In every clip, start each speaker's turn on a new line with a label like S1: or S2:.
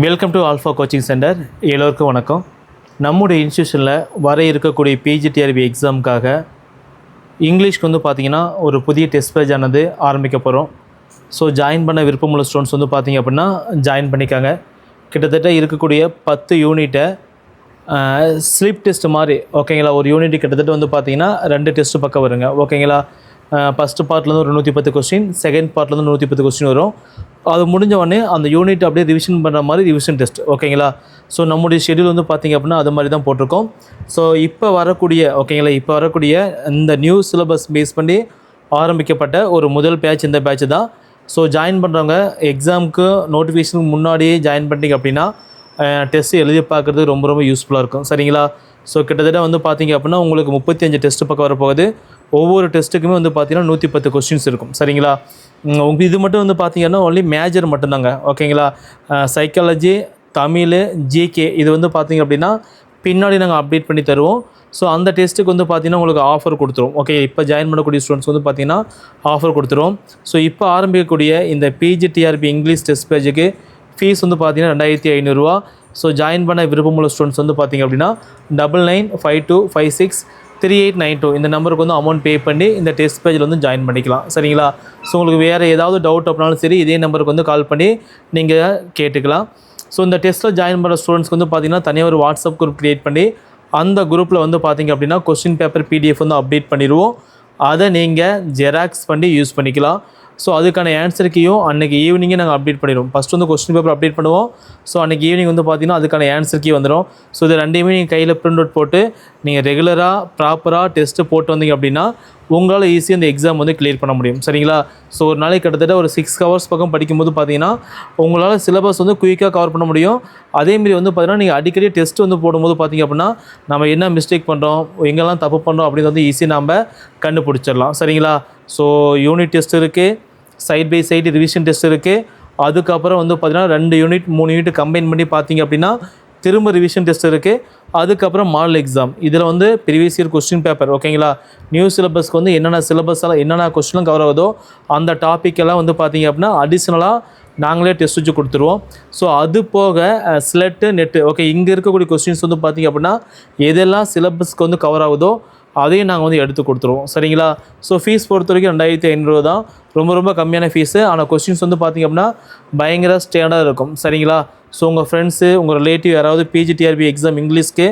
S1: Welcome to alpha coaching centre எல்லோருக்கும் வணக்கம். நம்முடைய இன்ஸ்டியூஷனில் வர இருக்கக்கூடிய பிஜிடிஆர்பி எக்ஸாமுக்காக இங்கிலீஷ்க்கு வந்து பார்த்திங்கன்னா ஒரு புதிய டெஸ்ட் பேஜ் ஆனது ஆரம்பிக்க போகிறோம் ஸோ ஜாயின் பண்ண விருப்பமுள்ள ஸ்டூடெண்ட்ஸ் வந்து பார்த்திங்க அப்படின்னா ஜாயின் பண்ணிக்காங்க. கிட்டத்தட்ட இருக்கக்கூடிய பத்து யூனிட்டை ஸ்லிப் டெஸ்ட் மாதிரி ஓகேங்களா ஒரு யூனிட் கிட்டத்தட்ட வந்து பார்த்திங்கன்னா ரெண்டு டெஸ்ட்டு பக்கம் வருங்க. ஓகேங்களா ஃபஸ்ட்டு பார்ட்லேருந்து ஒரு நூற்றி பத்து கொஸ்டின் செகண்ட் பார்ட்லேருந்து நூற்றி பத்து கொஸ்டின் வரும். அது முடிஞ்ச உடனே அந்த யூனிட் அப்படியே ரிவிஷன் பண்ணுற மாதிரி ரிவிஷன் டெஸ்ட் ஓகேங்களா ஸோ நம்முடைய ஷெடியூல் வந்து பார்த்திங்க அப்படின்னா அது மாதிரி தான் போட்டிருக்கோம். ஸோ இப்போ வரக்கூடிய ஓகேங்களா இப்போ வரக்கூடிய இந்த நியூ சிலபஸ் பேஸ் பண்ணி ஆரம்பிக்கப்பட்ட ஒரு முதல் பேட்ச் இந்த பேட்ச் தான். ஸோ ஜாயின் பண்ணுறவங்க எக்ஸாமுக்கு நோட்டிஃபிகேஷனுக்கு முன்னாடியே ஜாயின் பண்ணிட்டீங்க அப்படின்னா டெஸ்ட் எழுதி பார்க்குறது ரொம்ப ரொம்ப யூஸ்ஃபுல்லாக இருக்கும். சரிங்களா? ஸோ கிட்டத்தட்ட வந்து பார்த்திங்க அப்படின்னா உங்களுக்கு முப்பத்தி அஞ்சு டெஸ்ட்டு பக்கம் வரப்போகுது. ஒவ்வொரு டெஸ்ட்டுக்குமே வந்து பார்த்தீங்கன்னா நூற்றி பத்து கொஸ்டின்ஸ் இருக்கும். சரிங்களா? உங்களுக்கு இது மட்டும் வந்து பார்த்தீங்கன்னா ஒன்லி மேஜர் மட்டும்தாங்க. ஓகேங்களா சைக்காலஜி தமிழ் ஜிகே இது வந்து பார்த்தீங்க அப்படின்னா பின்னாடி நாங்கள் அப்டேட் பண்ணி தருவோம். ஸோ அந்த டெஸ்ட்டுக்கு வந்து பார்த்திங்கன்னா உங்களுக்கு ஆஃபர் கொடுத்துருவோம். ஓகே இப்போ ஜாயின் பண்ணக்கூடிய ஸ்டூடெண்ட்ஸ் வந்து பார்த்திங்கன்னா ஆஃபர் கொடுத்துருவோம். ஸோ இப்போ ஆரம்பிக்கக்கூடிய இந்த பிஜிடிஆர்பி இங்கிலீஷ் டெஸ்ட் பேஜுக்கு ஃபீஸ் வந்து பார்த்தீங்கன்னா ரெண்டாயிரத்தி ஐநூறுரூவா ஸோ ஜாயின் பண்ண விருப்பமுள்ள ஸ்டூடெண்ட்ஸ் வந்து பார்த்திங்க அப்படின்னா double nine five two five six three eight nine two இந்த நம்பருக்கு வந்து அமௌண்ட் பே பண்ணி இந்த டெஸ்ட் பேஜில் வந்து ஜாயின் பண்ணிக்கலாம். சரிங்களா? ஸோ உங்களுக்கு வேறு ஏதாவது டவுட் அப்படின்னாலும் சரி இதே நம்பருக்கு வந்து கால் பண்ணி நீங்கள் கேட்டுக்கலாம். ஸோ இந்த டெஸ்ட்டில் ஜாயின் பண்ணுற ஸ்டூடெண்ட்ஸ்க்கு வந்து பார்த்தீங்கன்னா தனியாக ஒரு வாட்ஸ்அப் குரூப் க்ரியேட் பண்ணி அந்த குரூப்பில் வந்து பார்த்தீங்க அப்படின்னா கொஸ்டின் பேப்பர் பிடிஎஃப் வந்து அப்டேட் பண்ணிடுவோம். அதை நீங்கள் ஜெராக்ஸ் பண்ணி யூஸ் பண்ணிக்கலாம். ஸோ அதுக்கான ஆன்சருக்கையும் அன்றைக்கி ஈவினிங்கே நாங்கள் அப்டேட் பண்ணிடுவோம். ஃபஸ்ட் வந்து கொஸ்டின் பேப்பர் அப்டேட் பண்ணுவோம். ஸோ அன்றைக்கி ஈவினிங் வந்து பார்த்தீங்கன்னா அதுக்கான ஆன்சருக்கே வந்துடும் ஸோ இது ரெண்டையுமே நீங்கள் கையில் பிரிண்ட் அவுட் போட்டு நீங்கள் ரெகுலராக ப்ராப்பராக டெஸ்ட்டு போட்டு வந்தீங்க அப்படின்னா உங்களால் ஈஸியாக இந்த எக்ஸாம் வந்து கிளியர் பண்ண முடியும். சரிங்களா? ஸோ ஒரு நாளைக்கு கிட்டத்தட்ட ஒரு சிக்ஸ் ஹவர்ஸ் பக்கம் படிக்கும்போது பார்த்தீங்கன்னா உங்களால் சிலபஸ் வந்து குயிக்காக கவர் பண்ண முடியும். அதேமாரி வந்து பார்த்தீங்கன்னா நீங்கள் அடிக்கடி டெஸ்ட் வந்து போடும்போது பார்த்தீங்க அப்படின்னா நம்ம என்ன மிஸ்டேக் பண்ணுறோம் எங்கெல்லாம் தப்பு பண்ணுறோம் அப்படிங்கிறது வந்து ஈஸியாக நம்ம கண்டுபிடிச்சிடலாம். சரிங்களா? ஸோ யூனிட் டெஸ்ட் இருக்குது side by side revision test இருக்குது அதுக்கப்புறம் வந்து பார்த்திங்கன்னா ரெண்டு யூனிட் மூணு யூனிட் கம்பைன் பண்ணி பார்த்தீங்க அப்படின்னா திரும்ப ரிவிஷன் டெஸ்ட் இருக்குது அதுக்கப்புறம் மாடல் எக்ஸாம் இதில் வந்து ப்ரீவியஸ் இயர் கொஸ்டின் பேப்பர் ஓகேங்களா நியூ சிலபஸ்க்கு வந்து என்னென்ன சிலபஸ்ஸெல்லாம் என்னென்ன கொஸ்டினும் கவர் ஆகுதோ அந்த டாபிக் எல்லாம் வந்து பார்த்தீங்க அப்படின்னா அடிஷ்னலாக நாங்களே டெஸ்ட் வச்சு கொடுத்துருவோம். ஸோ அது போக ஸ்லெட்டு நெட்டு ஓகே இங்கே இருக்கக்கூடிய கொஸ்டின்ஸ் வந்து பார்த்தீங்க அப்படின்னா எதெல்லாம் சிலபஸ்க்கு வந்து கவர் ஆகுதோ அதையும் நாங்கள் வந்து எடுத்து கொடுத்துருவோம். சரிங்களா? ஸோ ஃபீஸ் பொறுத்த வரைக்கும் ரெண்டாயிரத்தி ஐநூறுரூவா தான். ரொம்ப ரொம்ப கம்மியான ஃபீஸு ஆனால் கொஸ்டின்ஸ் வந்து பார்த்திங்க அப்படின்னா பயங்கர ஸ்டாண்டாக இருக்கும். சரிங்களா? ஸோ உங்கள் ஃப்ரெண்ட்ஸு உங்கள் ரிலேட்டிவ் யாராவது பிஜிடிஆர்பி எக்ஸாம் இங்கிலீஷ்க்கு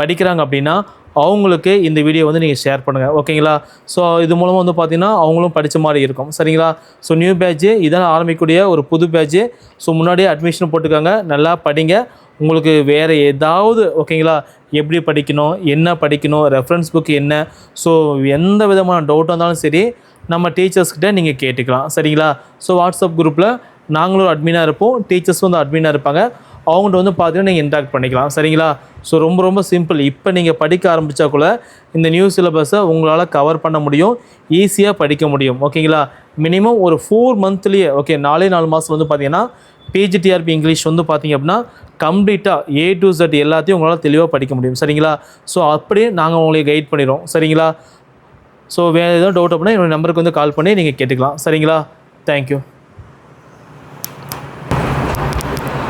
S1: படிக்கிறாங்க அப்படின்னா அவங்களுக்கு இந்த வீடியோ வந்து நீங்கள் ஷேர் பண்ணுங்கள் ஓகேங்களா? ஸோ இது மூலமாக வந்து பார்த்தீங்கன்னா அவங்களும் படித்த மாதிரி இருக்கும். சரிங்களா? ஸோ நியூ பேட்ச்சு இதான் ஆரம்பிக்கக்கூடிய ஒரு புது பேட்ச்சு ஸோ முன்னாடியே அட்மிஷன் போட்டுக்கோங்க. நல்லா படிங்க. உங்களுக்கு வேறு ஏதாவது ஓகேங்களா எப்படி படிக்கணும் என்ன படிக்கணும் ரெஃபரன்ஸ் புக் என்ன? ஸோ எந்த விதமான டவுட்டாக இருந்தாலும் சரி நம்ம டீச்சர்ஸ்கிட்ட நீங்கள் கேட்டுக்கலாம். சரிங்களா? ஸோ வாட்ஸ்அப் குரூப்பில் நாங்களும் அட்மினாக இருப்போம். டீச்சர்ஸும் வந்து அட்மினாக இருப்பாங்க. அவங்கள்ட்ட வந்து பார்த்தீங்கன்னா நீங்கள் இன்ட்ராக்ட் பண்ணிக்கலாம். சரிங்களா? ஸோ ரொம்ப ரொம்ப சிம்பிள் இப்போ நீங்கள் படிக்க ஆரம்பித்தா கூட இந்த நியூ சிலபஸை உங்களால் கவர் பண்ண முடியும். ஈஸியாக படிக்க முடியும். ஓகேங்களா மினிமம் ஒரு ஃபோர் மந்த்லேயே ஓகே நாலே நாலு மாதம் வந்து பார்த்தீங்கன்னா பிஜிடிஆர்பி இங்கிலீஷ் வந்து பார்த்தீங்க அப்படின்னா கம்ப்ளீட்டாக ஏ டு ஜட் எல்லாத்தையும் உங்களால் தெளிவாக படிக்க முடியும். சரிங்களா? ஸோ அப்படியே நாங்கள் உங்களை கைட் பண்ணிடுறோம். சரிங்களா? ஸோ வேறு எதாவது டவுட் அப்படின்னா என்னோடய நம்பருக்கு வந்து கால் பண்ணி நீங்கள் கேட்டுக்கலாம். சரிங்களா? தேங்க்யூ